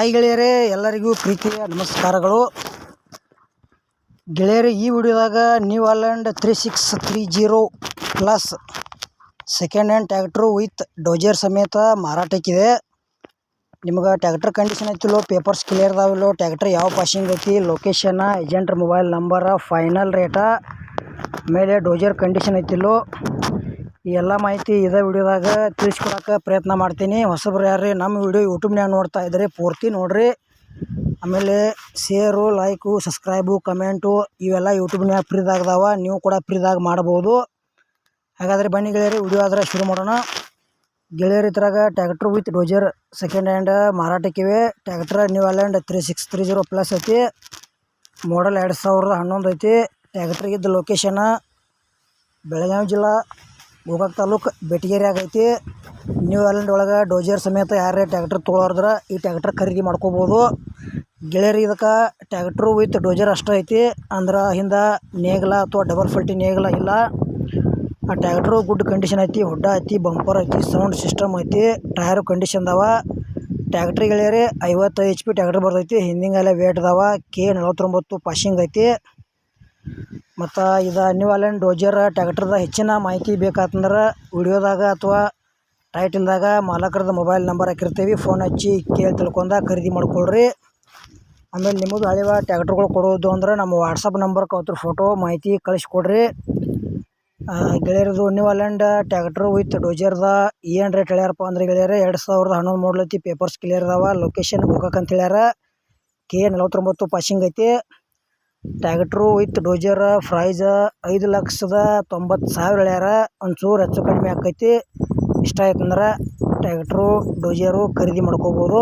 Hi ಗೆಳೆಯರೇ ಎಲ್ಲರಿಗೂ ಪ್ರೀತಿಯ ನಮಸ್ಕಾರಗಳು. ಗೆಳೆಯರೇ, ಈ ವಿಡಿಯೋದಾಗ New Holland three six three zero plus second hand tractor with dozer ಸಮೇತ ಮಾರಾಟಕ್ಕಿದೆ. ನಿಮಗೆ ಟ್ಯಾಕ್ಟರ್ ಕಂಡೀಷನ್ ಐತಿಲ್ಲೋ ಪೇಪರ್ಸ್ ಕ್ಲಿಯರ್ ಅದಾವಿಲ್ಲೋ ಟ್ಯಾಕ್ಟರ್ ಯಾವ ಪಾಸಿಂಗ್ ಐತಿ ಲೊಕೇಶನ್ ಏಜೆಂಟ್ರ ಮೊಬೈಲ್ ನಂಬರ ಫೈನಲ್ ರೇಟ ಮೇಲೆ ಡೋಜರ್ ಕಂಡೀಷನ್ ಐತಿಲ್ಲೋ ಈ ಎಲ್ಲ ಮಾಹಿತಿ ಇದೇ ವಿಡಿಯೋದಾಗ ತಿಳಿಸ್ಕೊಡಕ್ಕೆ ಪ್ರಯತ್ನ ಮಾಡ್ತೀನಿ. ಹೊಸಬ್ರು ಯಾರ್ರಿ, ನಮ್ಮ ವಿಡಿಯೋ ಯೂಟ್ಯೂಬ್ನ್ಯಾಗ ನೋಡ್ತಾ ಇದ್ದರೆ ಪೂರ್ತಿ ನೋಡಿರಿ. ಆಮೇಲೆ ಶೇರು, ಲೈಕು, ಸಬ್ಸ್ಕ್ರೈಬು, ಕಮೆಂಟು, ಇವೆಲ್ಲ ಯೂಟ್ಯೂಬ್ನ್ಯಾಗ ಫ್ರೀದಾಗ ಅದಾವ. ನೀವು ಕೂಡ ಫ್ರೀದಾಗ ಮಾಡ್ಬೋದು. ಹಾಗಾದರೆ ಬನ್ನಿ ಗೆಳೆಯರಿ, ವಿಡಿಯೋ ಆದರೆ ಶುರು ಮಾಡೋಣ. ಗೆಳೆಯರ ಇದ್ರಾಗ tractor with dozer second hand ಮಾರಾಟಕ್ಕಿವೆ. Tractor New Holland three six three zero plus ಐತಿ. ಮಾಡಲ್ ಎರಡು ಸಾವಿರದ ಹನ್ನೊಂದು ಐತಿ. ಟ್ಯಾಕ್ಟ್ರಿಗಿದ್ದ ಲೊಕೇಶನ್ ಬೆಳಗಾವಿ ಜಿಲ್ಲಾ. ಗೋಕಾಕ್ ತಾಲೂಕು ಬೆಟಗೇರಿ ಆಗೈತಿ. ನ್ಯೂ ಐಲ್ಯಾಂಡ್ ಒಳಗೆ ಡೋಜರ್ ಸಮೇತ ಯಾರೇ ಟ್ಯಾಕ್ಟ್ರ್ ತೊಗೊಳೋದ್ರ ಈ ಟ್ಯಾಕ್ಟ್ರ್ ಖರೀದಿ ಮಾಡ್ಕೋಬೋದು. ಗೆಳೆಯರಿ ಇದಕ್ಕೆ ಟ್ಯಾಕ್ಟ್ರು ವಿತ್ ಡೋಜರ್ ಅಷ್ಟು ಐತಿ. ಅಂದ್ರೆ ಹಿಂದೆ ನೇಗಿಲ ಅಥವಾ ಡಬಲ್ ಫಲ್ಟಿ ನೇಗಿಲ ಇಲ್ಲ. ಆ ಟ್ಯಾಕ್ಟ್ರು ಗುಡ್ ಕಂಡೀಷನ್ ಐತಿ, ಹುಡ್ಡ ಐತಿ ಬಂಪರ್ ಐತಿ ಸೌಂಡ್ ಸಿಸ್ಟಮ್ ಐತಿ ಟೈರು ಕಂಡೀಷನ್ ಅದಾವ ಟ್ಯಾಕ್ಟ್ರಿ ಗೆಳೆಯರಿ ಐವತ್ತು ಎಚ್ ಪಿ ಟ್ಯಾಕ್ಟ್ರ್ ಬರ್ತೈತಿ. ಹಿಂದಿಂಗೆಲ್ಲ ವೇಟ್ ಅದಾವ ಕೆ ನಲವತ್ತೊಂಬತ್ತು ಪಾಶಿಂಗ್ ಐತಿ. ಮತ್ತು ಇದು ಹಾಲೆಂಡ್ ಡೋಜರ್ ಟ್ಯಾಕ್ಟರ್ದ ಹೆಚ್ಚಿನ ಮಾಹಿತಿ ಬೇಕಾತಂದ್ರೆ ವಿಡಿಯೋದಾಗ ಅಥವಾ ಟೈಟಿಲ್ದಾಗ ಮಾಲಕರದ ಮೊಬೈಲ್ ನಂಬರ್ ಹಾಕಿರ್ತೀವಿ. ಫೋನ್ ಹಚ್ಚಿ ಕೇಳಿ ತಿಳ್ಕೊಂಡ ಖರೀದಿ ಮಾಡ್ಕೊಳ್ರಿ. ಆಮೇಲೆ ನಿಮ್ಮದು ಹಳೆವ ಟ್ಯಾಕ್ಟ್ರುಗಳು ಕೊಡೋದು ಅಂದ್ರೆ ನಮ್ಮ ವಾಟ್ಸಪ್ ನಂಬರ್ ಅವ್ರ ಫೋಟೋ ಮಾಹಿತಿ ಕಳಿಸ್ಕೊಡ್ರಿ. ಗೆಳೆಯರದು ನ್ಯೂ ಹಾಲೆಂಡ್ ಟ್ಯಾಕ್ಟ್ರು ವಿತ್ ಡೋಜರ್ದ ಏನು ರೇಟ್ ಹೇಳ್ಯಾರಪ್ಪ ಅಂದ್ರೆ ಗೆಳೆಯರ, ಎರಡು ಸಾವಿರದ ಹನ್ನೊಂದು ಮೂಡ್ಲತ್ತಿ ಪೇಪರ್ಸ್ ಕ್ಲಿಯರ್ ಅದಾವ. ಲೊಕೇಶನ್ ಹೋಗಕ್ಕೆ ಅಂತ ಹೇಳ್ಯಾರ. ಕೆ ನಲವತ್ತೊಂಬತ್ತು ಪಾಸಿಂಗ್ ಐತಿ. ಟ್ಯಾಕ್ಟ್ರು ವಿತ್ ಡೋಜರ್ ಪ್ರೈಸ್ ಐದು ಲಕ್ಷದ ತೊಂಬತ್ತು ಸಾವಿರ ಹೇಳ್ಯಾರ. ಒಂಚೂರು ಹೆಚ್ಚು ಕಡಿಮೆ ಆಕೈತಿ. ಇಷ್ಟ ಆಯ್ತಂದ್ರೆ ಟ್ಯಾಕ್ಟ್ರು, ಡೋಜರು ಖರೀದಿ ಮಾಡ್ಕೋಬೋದು.